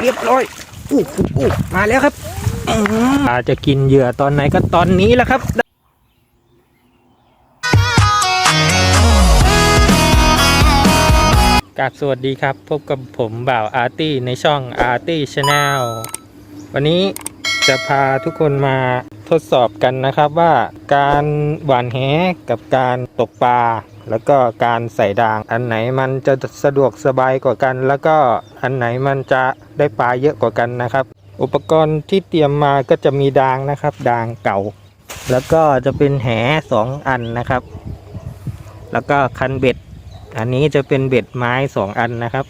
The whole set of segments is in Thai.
เรียบร้อยอู้อู้อู้มาแล้วครับอาจะกินเหยื่อตอนไหนก็ตอนนี้แหละครับกราบสวัสดีครับ พบกับผมบ่าวอาร์ตี้ในช่องอาร์ตี้ชาแนลวันนี้จะพาทุกคนมาทดสอบกันนะครับว่าการหว่านแหกับการตกปลา แล้วก็การใส่ด่าง อันไหนมันจะสะดวกสบายกว่ากัน แล้วก็อันไหนมันจะได้ปลาเยอะกว่ากันนะครับ อุปกรณ์ที่เตรียมมาก็จะมีด่างนะครับด่างเก่า แล้วก็จะเป็นแหสองอันนะครับ แล้วก็คันเบ็ด อันนี้จะเป็นเบ็ดไม้สองอันนะครับ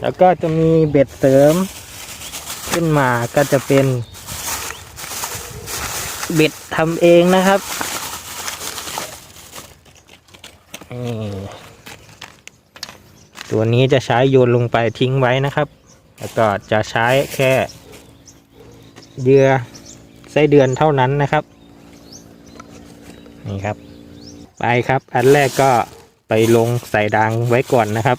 แล้วก็จะมีเบ็ดเสริม ขึ้นมาก็จะเป็นเบ็ดทำเองนะครับ ตัวนี้จะใช้โยนลงไปทิ้งไว้นะครับ แล้วก็จะใช้แค่เดือไส้เดือนเท่านั้นนะครับ นี่ครับ ไปครับ อันแรกก็ไปลงใส่ดางไว้ก่อนนะครับ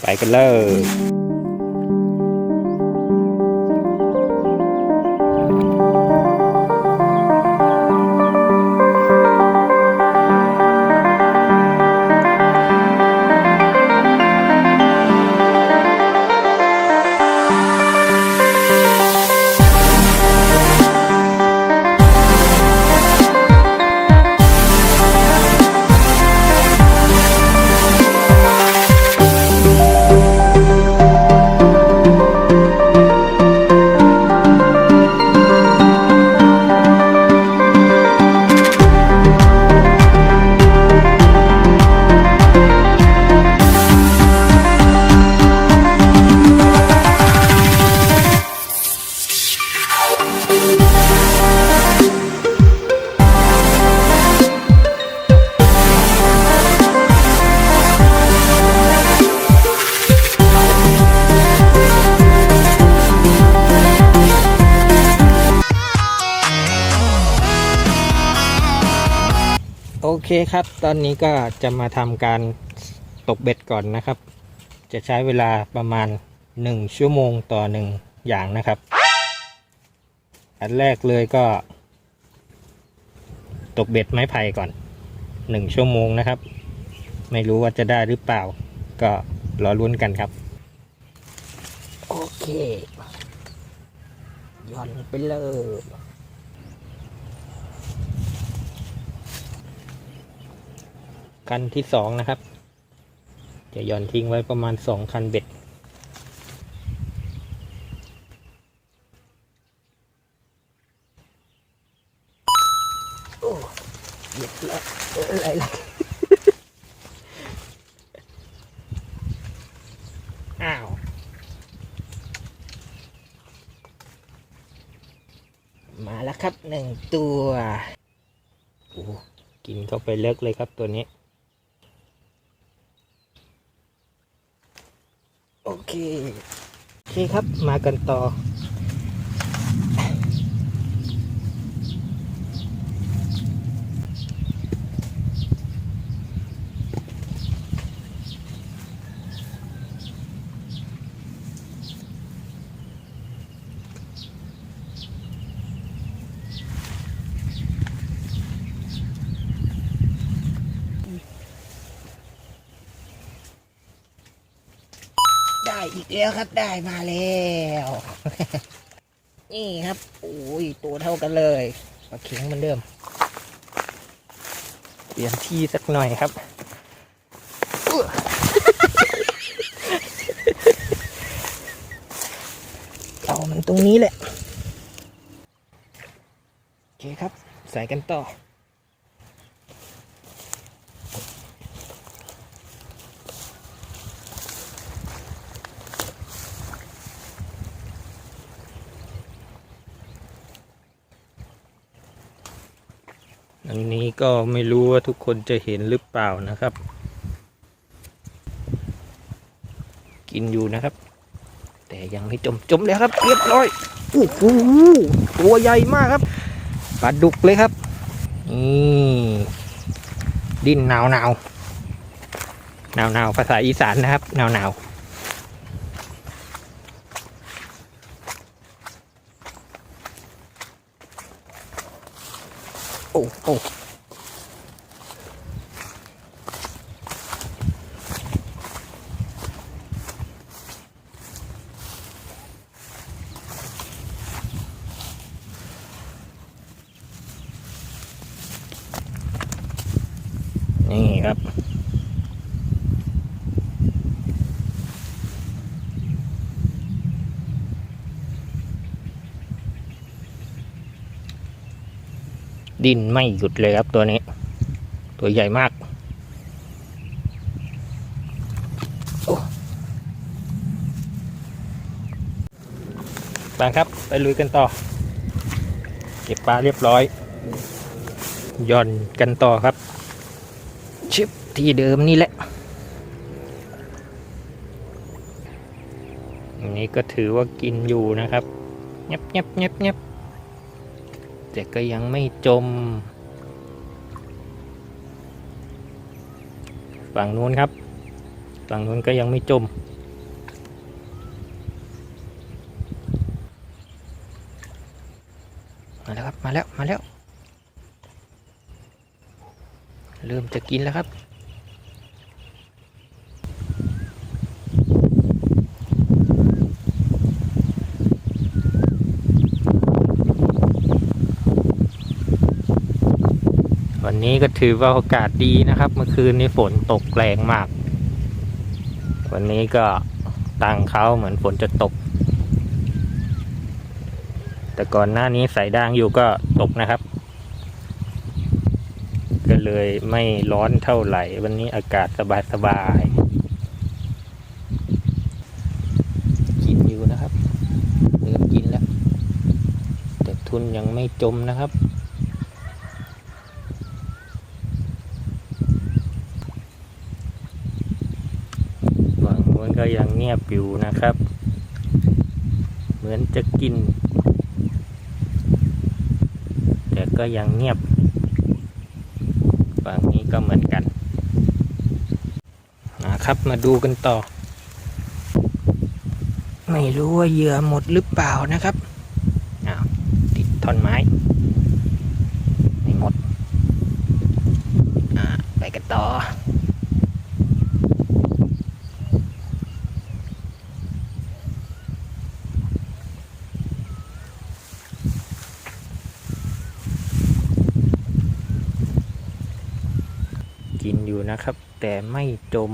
ไปกันเลย ครับ ตอนนี้ก็จะมาทำการตกเบ็ดก่อนนะครับ จะใช้เวลาประมาณ 1 ชั่วโมงต่อหนึ่งอย่างนะครับ อันแรกเลยก็ ตกเบ็ดไม้ไผ่ก่อน 1 ชั่วโมงนะครับ ไม่รู้ว่าจะได้หรือเปล่า ก็รอลุ้นกันครับ โอเคย่อนไปเลย คันที่สองนะครับ จะหย่อนทิ้งไว้ประมาณสองคันเบ็ด โอ้เหยียบแล้วเอออะไรล่ะอ้าวมาแล้วครับหนึ่งตัวโอ้กินเข้าไปเลิกเลยครับตัวนี้ โอเค โอเคครับมากันต่อ แล้วครับได้มาแล้ว นี่ครับ โอ้ยตัวเท่ากันเลยปลาเข็งมือนเดิมเปลี่ยนที่สักหน่อยครับอื้อเอามันตรงนี้แหละ โอเคครับ ใส่กันต่อ ก็ไม่รู้ว่าทุกคนจะเห็นหรือเปล่านะครับ กินอยู่นะครับ แต่ยังไม่จมจมเลยครับ เรียบร้อยโอ้โหตัวใหญ่มากครับปลาดุกเลยครับนี่ดิ้นหนาวหนาวหนาวหนาวภาษาอีสานนะครับหนาวหนาวโอ้โอ้ ดินไม่หยุดเลยครับตัวนี้ ตัวใหญ่มากโอ้บางครับ ไปลุยกันต่อ เก็บปลาเรียบร้อยย่อนกันต่อครับ ชิปที่เดิมนี่แหละอันนี้ก็ถือว่ากินอยู่นะครับเงียบเงียบเงียบเงียบ แต่ก็ยังไม่จม ฝั่งนู้นครับ ฝั่งนู้นก็ยังไม่จม มาแล้วครับ มาแล้ว มาแล้ว เริ่มจะกินแล้วครับ วั นี้ก็ถือว่าโอกาสดีนะครับ เมื่อคืนนี้ฝนตกแรงมาก วันนี้ก็ตั้งเขาเหมือนฝนจะตก แต่ก่อนหน้านี้สายด่างอยู่ก็ตกนะครับ ก็เลยไม่ร้อนเท่าไหร่ วันนี้อากาศสบายสบายกินอยู่นะครับเริ่มกินแล้ว แต่ทุนยังไม่จมนะครับ ฝั่งนู้นก็ยั งเงียบอยู่นะครับ เหมือนจะกิน แต่ก็ยังเงียบฝั่งนี้ก็เหมือนกันนะครับมาดูกันต่อ ไม่รู้ว่าเหยื่อหมดหรือเปล่านะครับอ้าวติดท่อนไม้ไม่หมดอ่าไปกันต่อ กินอยู่นะครับ แต่ไม่จม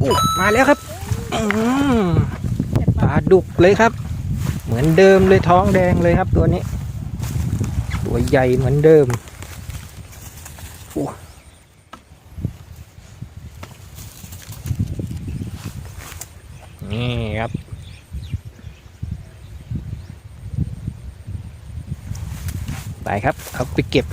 อู้มาแล้วครับอืมปลาดุกเลยครับ เหมือนเดิมเลยท้องแดงเลยครับตัวนี้ ตัวใหญ่เหมือนเดิมอู้นี่ครับ ไปครับ เอาไปเก็บ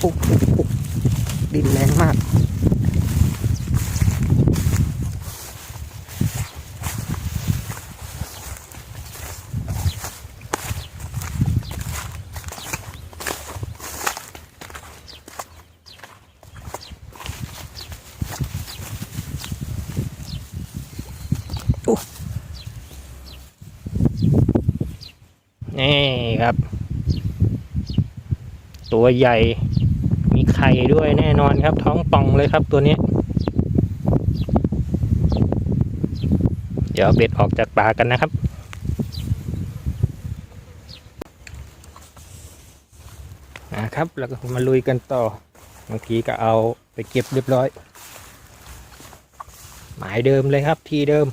ปุ๊บปุ๊บปุ๊บดินแรงมาก นี่ครับ ตัวใหญ่ มีไข่ด้วยแน่นอนครับ ท้องป่องเลยครับตัวนี้ เดี๋ยวเบ็ดออกจากปากกันนะครับนะครับ แล้วก็มาลุยกันต่อ เมื่อกี้ก็เอาไปเก็บเรียบร้อย หมายเดิมเลยครับที่เดิม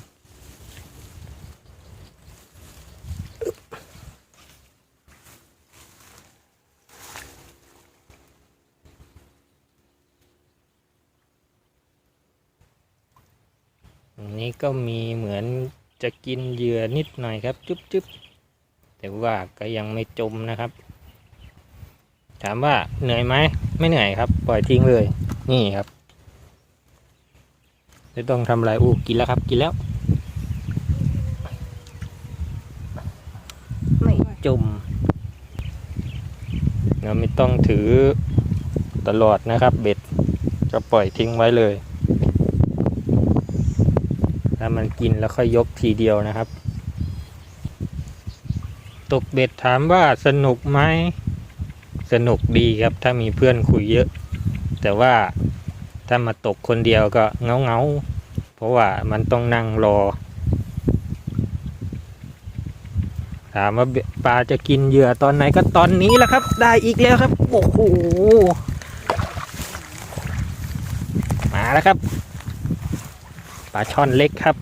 ก็มีเหมือนจะกินเหยื่อนิดหน่อยครับ จุ๊บจุ๊บแต่ว่าก็ยังไม่จมนะครับ ถามว่าเหนื่อยไหมไม่เหนื่อยครับ ปล่อยทิ้งเลย นี่ครับไม่ต้องทำอะไรอู้กินแล้วครับ กินแล้ว ไม่จมเราไม่ต้องถือตลอดนะครับ เบ็ดจะปล่อยทิ้งไว้เลย แล้วมันกินแล้วค่อยยกทีเดียวนะครับ ตกเบ็ดถามว่าสนุกไหมสนุกดีครับ ถ้ามีเพื่อนคุยเยอะ แต่ว่าถ้ามาตกคนเดียวก็เงาเงาเพราะว่ามันต้องนั่งรอ ถามว่าปลาจะกินเหยื่อตอนไหนก็ตอนนี้แหละครับ ได้อีกแล้วครับ โอ้โหมาแล้วครับาช่อนเล็กครับ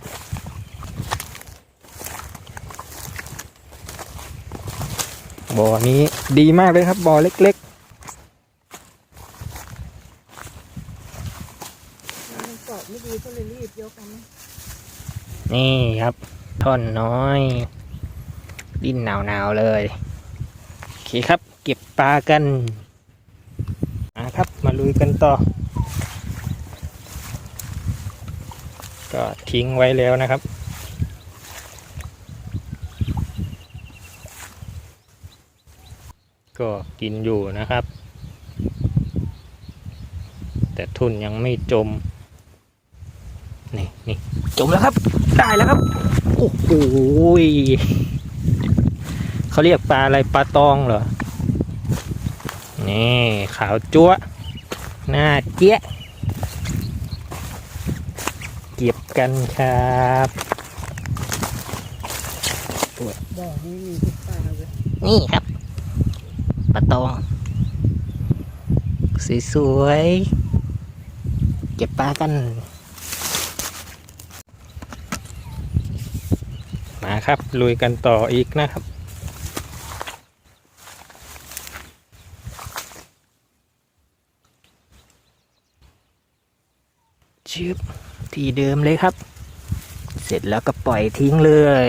บ่อนี้ดีมากเลยครับบ่อเล็กมันเกาะไม่ดีก็เลยรีบยกเอันนี้ๆนี่ครับ ท่อนน้อย ดิ้นหนาวๆเลย โอเคครับ เก็บปลากันมาครับ มาลุยกันต่อ ก็ทิ้งไว้แล้วนะครับ ก็กินอยู่นะครับ แต่ทุนยังไม่จม นี่นี่จมแล้วครับ ได้แล้วครับ โอ้โหเขาเรียกปลาอะไรปลาตองเหรอ นี่ ขาวจั๊วหน้าเจี๊ยะเก็บกันครับบ่อนี้มีทุกปลาเลยนี่ครับปลาตองสวยๆเก็บปลากัน มาครับลุยกันต่ออีกนะครับชืบ ที่เดิมเลยครับ เสร็จแล้วก็ปล่อยทิ้งเลย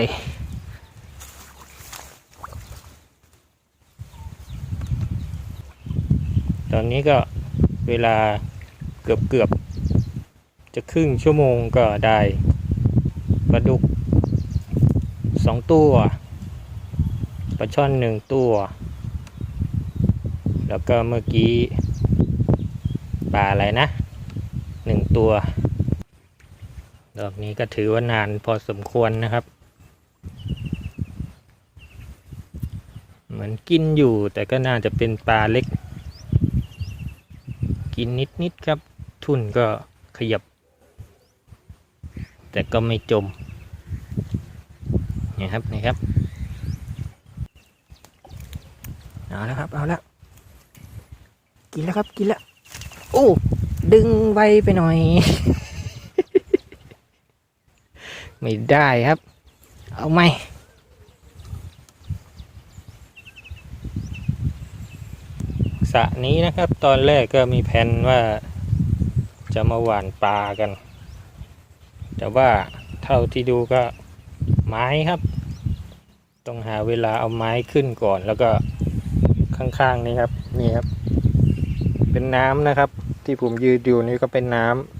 ตอนนี้ก็เวลาเกือบเกือบจะครึ่งชั่วโมงก็ได้ปลาดุกสองตัวปลาช่อนหนึ่งตัว แล้วก็เมื่อกี้ปลาอะไรนะหนึ่งตัว รอบนี้ก็ถือว่านานพอสมควรนะครับ เหมือนกินอยู่แต่ก็น่าจะเป็นปลาเล็ก กินนิดนิดๆครับ ทุ่นก็ขยับ แต่ก็ไม่จมนี่ครับนี่ครับเอาแล้วครับเอาแล้วกินแล้วครับกินแล้วโอ้ดึงไวไปหน่อย ไม่ได้ครับ เอาไหมสระนี้นะครับ ตอนแรกก็มีแผนว่าจะมาหว่านปลากัน แต่ว่าเท่าที่ดูก็ไม้ครับ ต้องหาเวลาเอาไม้ขึ้นก่อน แล้วก็ข้างๆนี้ครับ นี่ครับ เป็นน้ำนะครับ ที่ผมยืนอยู่นี่ก็เป็นน้ำ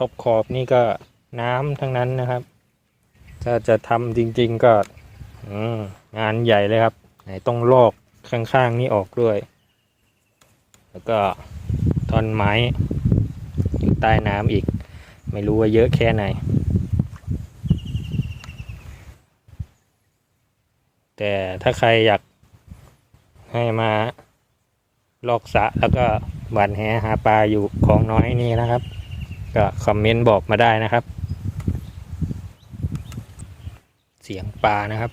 ขอบขอบนี่ก็น้ำทั้งนั้นนะครับ ถ้าจะทำจริง ๆก็องานใหญ่เลยครับ ไหนต้องลอกข้างๆนี่ออกด้วย แล้วก็ท่อนไม้อยู่ใต้น้ำอีก ไม่รู้ว่าเยอะแค่ไหน แต่ถ้าใครอยากให้มาลอกสะแล้วก็หวานแหหาปลาอยู่ของน้อยนี่นะครับ ก็คอมเมนต์บอกมาได้นะครับ เสียงปลานะครับ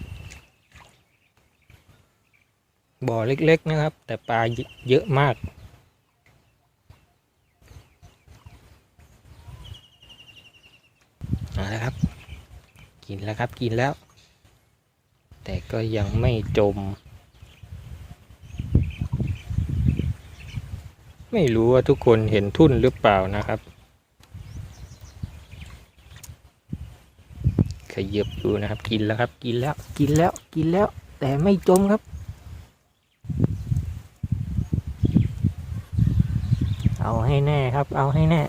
บ่อเล็กๆนะครับ แต่ปลาเยอะมากเอาละครับ กินแล้วครับกินแล้ว แต่ก็ยังไม่จม ไม่รู้ว่าทุกคนเห็นทุ่นหรือเปล่านะครับ ขยับอยู่นะครับ กินแล้วครับ กินแล้ว กินแล้ว กินแล้ว แต่ไม่จมครับ เอาให้แน่ครับ เอาให้แน่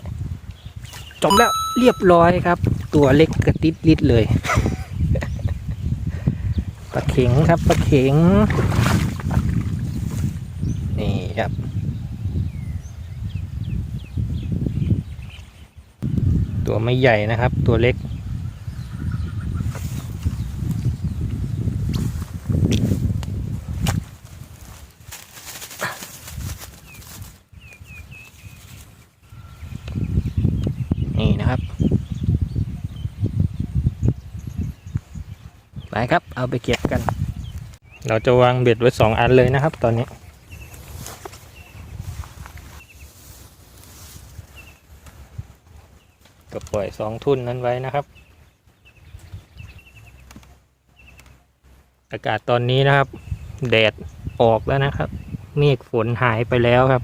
จมแล้ว เรียบร้อยครับ ตัวเล็กกระติดลิดเลยปลาเข็งครับปลาเข็ง นี่ครับตัวไม่ใหญ่นะครับ ตัวเล็ก ครับ เอาไปเก็บกัน เราจะวางเบ็ดไว้สองอันเลยนะครับ ตอนนี้ ก็ปล่อยสองทุ่นนั้นไว้นะครับ อากาศตอนนี้นะครับ แดดออกแล้วนะครับ เมฆฝนหายไปแล้วครับ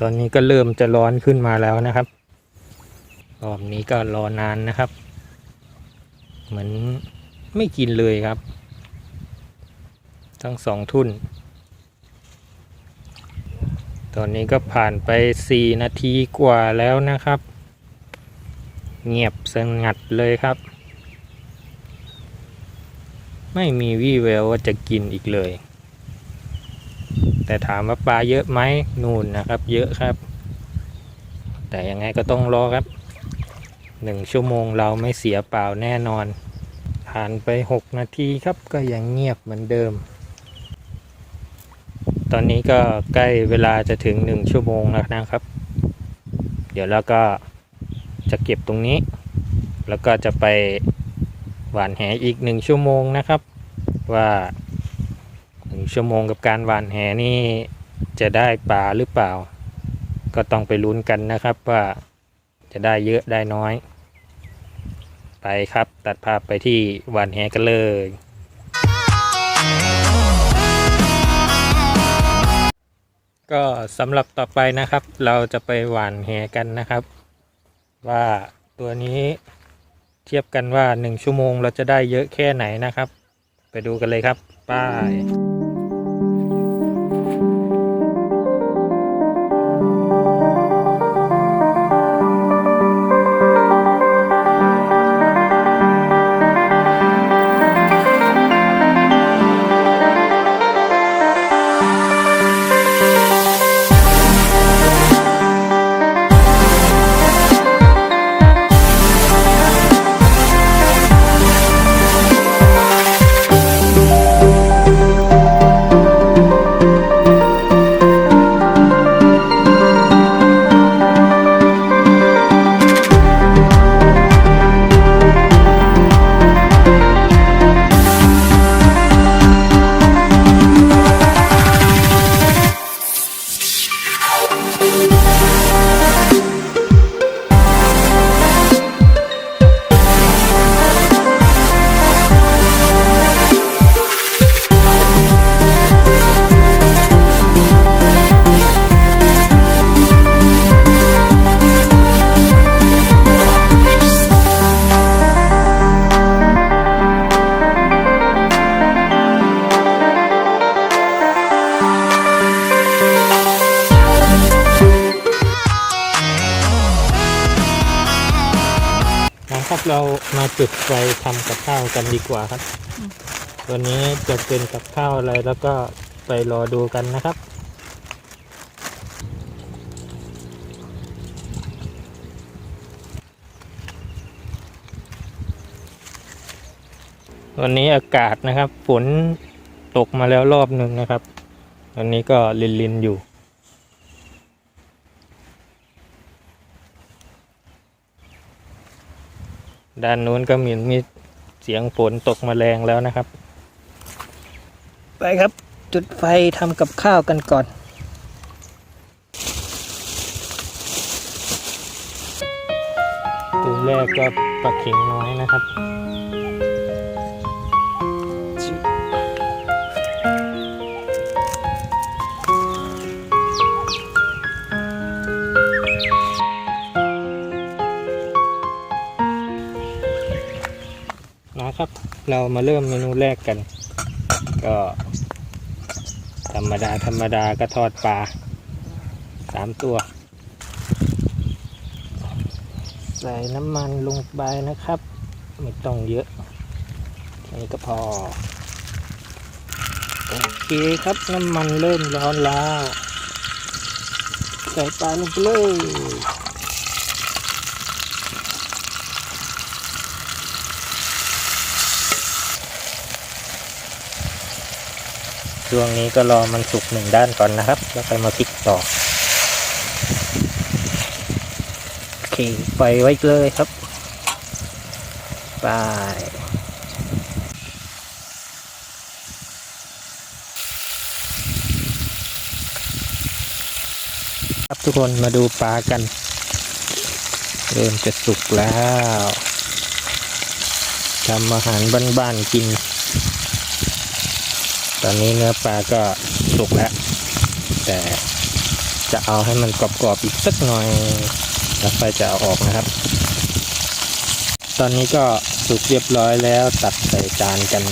ตอนนี้ก็เริ่มจะร้อนขึ้นมาแล้วนะครับรอบนี้ก็รอนานนะครับ เหมือนไม่กินเลยครับ ทั้งสองทุ่น ตอนนี้ก็ผ่านไป 4 นาทีกว่าแล้วนะครับ เงียบสงัดเลยครับ ไม่มีวี่แววว่าจะกินอีกเลย แต่ถามว่าปลาเยอะไหมนู่นนะครับ เยอะครับ แต่ยังไงก็ต้องรอครับ หนึ่งชั่วโมงเราไม่เสียเปล่าแน่นอน ผ่านไป 6 นาทีครับก็ยังเงียบเหมือนเดิม ตอนนี้ก็ใกล้เวลาจะถึง 1 ชั่วโมงแล้วนะครับ เดี๋ยวเราก็จะเก็บตรงนี้ แล้วก็จะไปหวานแหอีก 1 ชั่วโมงนะครับ ว่าหนึ่งชั่วโมงกับการหวานแหนี่จะได้ปลาหรือเปล่า ก็ต้องไปลุ้นกันนะครับว่า จะได้เยอะได้น้อย ไปครับตัดภาพไปที่หวานแหกันเลย ก็สำหรับต่อไปนะครับ เราจะไปหวานแหกันนะครับ ว่าตัวนี้เทียบกันว่า 1 ชั่วโมงเราจะได้เยอะแค่ไหนนะครับ ไปดูกันเลยครับ ป้าย เรามาจุดไฟทำกับข้าวกันดีกว่าครับ วันนี้จะเป็นกับข้าวอะไรแล้วก็ไปรอดูกันนะครับ วันนี้อากาศนะครับ ฝนตกมาแล้วรอบหนึ่งนะครับวันนี้ก็ลินๆอยู่ ด้านนู้นก็มีมีเสียงฝนตกมาแรงแล้วนะครับ ไปครับ จุดไฟทำกับข้าวกันก่อนตัวแรกก็ปลาเข็งน้อยนะครับ เรามาเริ่มเมนูแรกกัน ก็ ธรรมดาธรรมดาก็ทอดปลาสามตัว ใส่น้ำมันลงไปนะครับ ไม่ต้องเยอะนี้ก็พอ โอเคครับน้ำมันเริ่มร้อนแล้ว ใส่ปลาลงไปเลย ช่วงนี้ก็รอมันสุกหนึ่งด้านก่อนนะครับ แล้วไปมาพลิกต่อโอเคปล่อยไว้เลยครับไปครับทุกคนมาดูปลากัน เริ่มจะสุกแล้วทำอาหารบ้านๆกิน อนนี้เนื้อปลาก็สุกแล้ว แต่จะเอาให้มันกรอบๆอีกสักหน่อย แล้วค่อยจะเอาออกนะครับ ตอนนี้ก็สุกเรียบร้อยแล้วตัดใส่จานกัน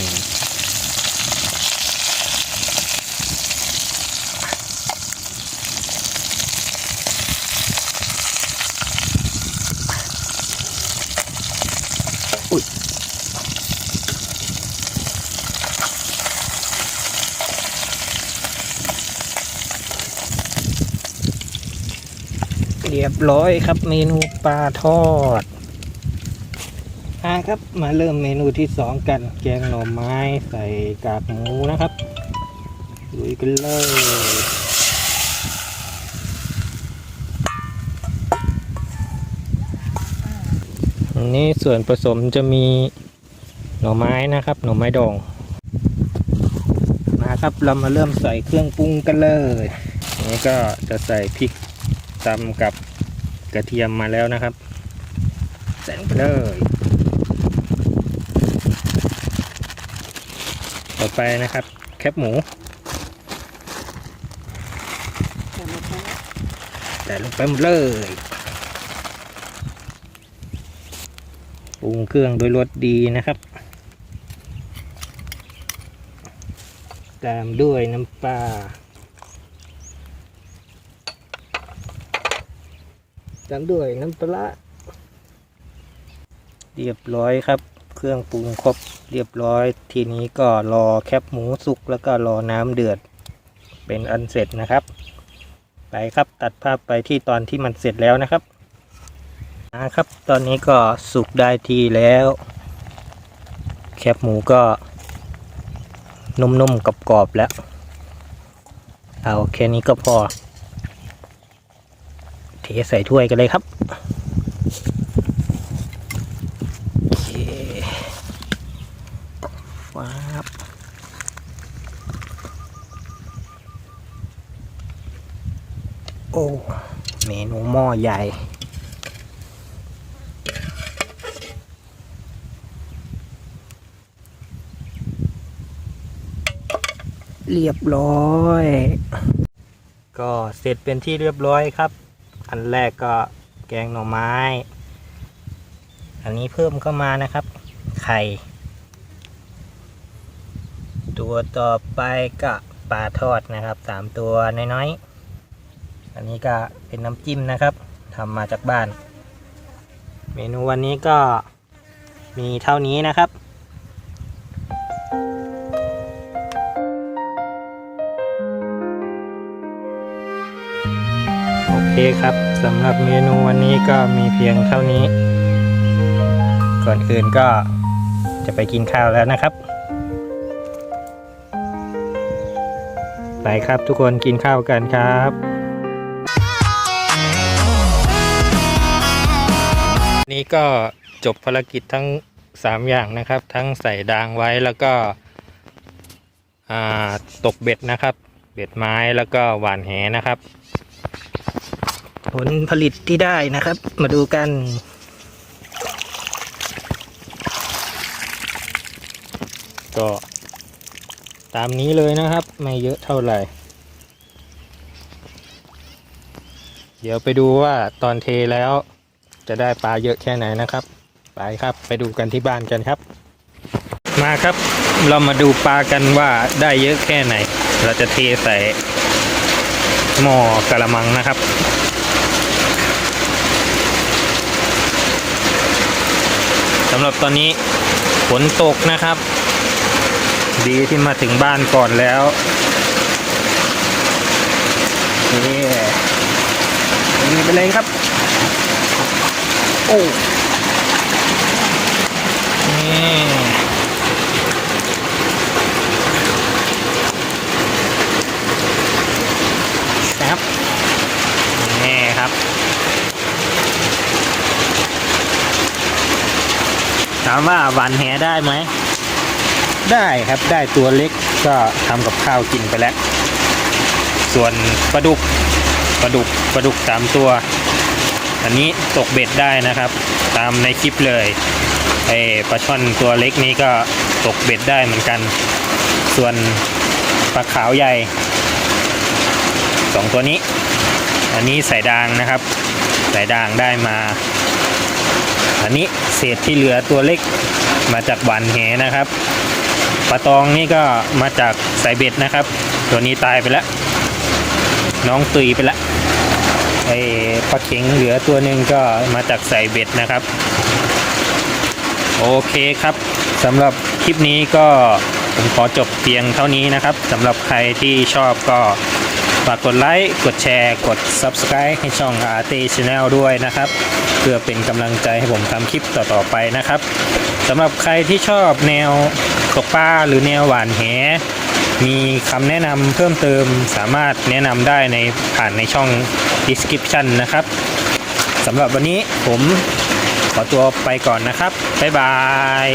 ยบร้อยครับเมนูปลาทอดอ่าครับมาเริ่มเมนูที่สองกัน แกงหน่อไม้ใส่กากหมูนะครับลุยกันเลยอันนี้ส่วนผสมจะมีหน่อไม้นะครับ หน่อไม้ดองมาครับเรามาเริ่มใส่เครื่องปรุงกันเลยอันนี้ก็จะใส่พริก ตำกับกระเทียมมาแล้วนะครับใส่ลงไปเลยต่อไปนะครับ แคบหมูแต่มาทั้งใส่ลงไปหมดเลยปรุงเครื่องโดยรสดีนะครับ ตามด้วยน้ำปลา ตามด้วยน้ำปลาเรียบร้อยครับ เครื่องปรุงครบเรียบร้อย ทีนี้ก็รอแคบหมูสุกแล้วก็รอน้ำเดือด เป็นอันเสร็จนะครับ ไปครับตัดภาพไปที่ตอนที่มันเสร็จแล้วนะครับนะครับ ตอนนี้ก็สุกได้ทีแล้ว แคบหมูก็นุ่มๆกรอบๆแล้ว เอาแค่นี้ก็พอ เทใส่ถ้วยกันเลยครับโอเคว้าบโอ้เมนูหม้อใหญ่เรียบร้อย ก็เสร็จเป็นที่เรียบร้อยครับ อันแรกก็แกงหน่อไม้ อันนี้เพิ่มเข้ามานะครับ ไข่ ตัวต่อไปก็ปลาทอดนะครับสามตัวน้อยๆ อันนี้ก็เป็นน้ำจิ้มนะครับทำมาจากบ้าน เมนูวันนี้ก็มีเท่านี้นะครับ ครับสำหรับเมนูวันนี้ก็มีเพียงเท่านี้ ก่อนอื่นก็จะไปกินข้าวแล้วนะครับ ไปครับทุกคนกินข้าวกันครับนี่ก็จบภารกิจทั้ง 3 อย่างนะครับ ทั้งใส่ดางไว้แล้วก็ตกเบ็ดนะครับ เบ็ดไม้แล้วก็หวานแหนะครับ ผลผลิตที่ได้นะครับ มาดูกัน ก็ตามนี้เลยนะครับ ไม่เยอะเท่าไหร่ เดี๋ยวไปดูว่าตอนเทแล้วจะได้ปลาเยอะแค่ไหนนะครับ ไปครับไปดูกันที่บ้านกันครับ มาครับ เรามาดูปลากันว่าได้เยอะแค่ไหน เราจะเทใส่หม้อกระมังนะครับ สำหรับตอนนี้ฝนตกนะครับ ดีที่มาถึงบ้านก่อนแล้วนี่ยิงไปเลยครับ โอ้นี่ครับนี่ครับ ถามว่าหวานแหได้ไหม ได้ครับได้ตัวเล็กก็ทำกับข้าวกินไปแล้ว ส่วนปลาดุกปลาดุกปลาดุกสามตัว อันนี้ตกเบ็ดได้นะครับ ตามในคลิปเลยไอ้ปลาช่อนตัวเล็กนี้ก็ตกเบ็ดได้เหมือนกัน ส่วนปลาขาวใหญ่สองตัวนี้ อันนี้สายดางนะครับ สายดางได้มา อันนี้เศษที่เหลือตัวเล็กมาจากหวานแหนะครับปลาตองนี่ก็มาจากสายเบ็ดนะครับ ตัวนี้ตายไปแล้วน้องตุยไปแล้วไอ้ปลาเข็งเหลือตัวหนึ่งก็มาจากสายเบ็ดนะครับ โอเคครับสำหรับคลิปนี้ก็ผมขอจบเพียงเท่านี้นะครับสำหรับใครที่ชอบก็ ฝากกดไลค์ กดแชร์ กด Subscribe ให้ช่อง RT Channel ด้วยนะครับ เพื่อเป็นกำลังใจให้ผมทำคลิปต่อๆไปนะครับสำหรับใครที่ชอบแนวตกปลาหรือแนวหวานแห มีคำแนะนำเพิ่มเติมสามารถแนะนำได้ในผ่านในช่อง description นะครับสำหรับวันนี้ผมขอตัวไปก่อนนะครับ บ๊ายบาย